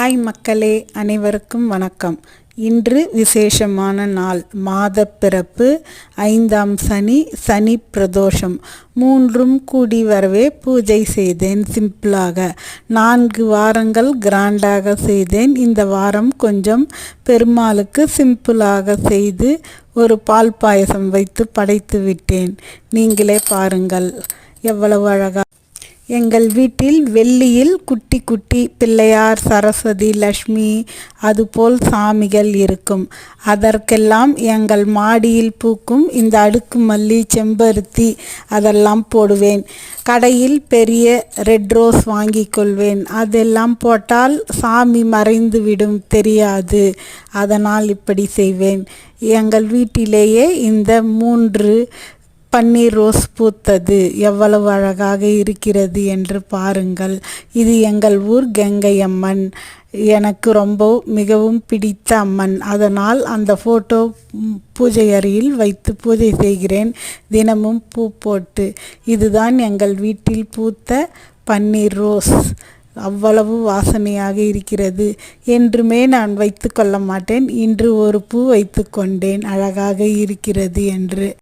Hi மக்களே அனைவருக்கும் வணக்கம். இன்று விசேஷமான நாள் மாத பிறப்பு ஐந்தாம் சனி சனி பிரதோஷம். மூன்றும் கூடி வரவே பூஜை செய்தேன் சிம்பிளாக. நான்கு வாரங்கள் கிராண்டாக செய்தேன். இந்த வாரம் கொஞ்சம் பெருமாளுக்கு சிம்பிளாக செய்து ஒரு பால் பாயசம் வைத்து படைத்து விட்டேன். நீங்களே பாருங்கள் எவ்வளவு அழகாக எங்கள் வீட்டில் வெள்ளியில் குட்டி குட்டி பிள்ளையார் சரஸ்வதி லக்ஷ்மி அதுபோல் சாமிகள் இருக்கும். அதற்கெல்லாம் எங்கள் மாடியில் பூக்கும் இந்த அடுக்கு மல்லி செம்பருத்தி அதெல்லாம் போடுவேன். கடையில் பெரிய ரெட் ரோஸ் வாங்கி கொள்வேன். அதெல்லாம் போட்டால் சாமி மறைந்து விடும் தெரியாது. அதனால் இப்படி செய்வேன். எங்கள் வீட்டிலேயே இந்த மூன்று பன்னீர் ரோஸ் பூத்தது. எவ்வளவு அழகாக இருக்கிறது என்று பாருங்கள். இது எங்கள் ஊர் கங்கை அம்மன் எனக்கு ரொம்ப மிகவும் பிடித்த அம்மன். அதனால் அந்த ஃபோட்டோ பூஜை அறையில் வைத்து பூஜை செய்கிறேன். தினமும் பூ போட்டு. இதுதான் எங்கள் வீட்டில் பூத்த பன்னீர் ரோஸ். அவ்வளவு வாசனையாக இருக்கிறது. என்றுமே நான் வைத்து கொள்ள மாட்டேன். இன்று ஒரு பூ வைத்து கொண்டேன். அழகாக இருக்கிறது என்று.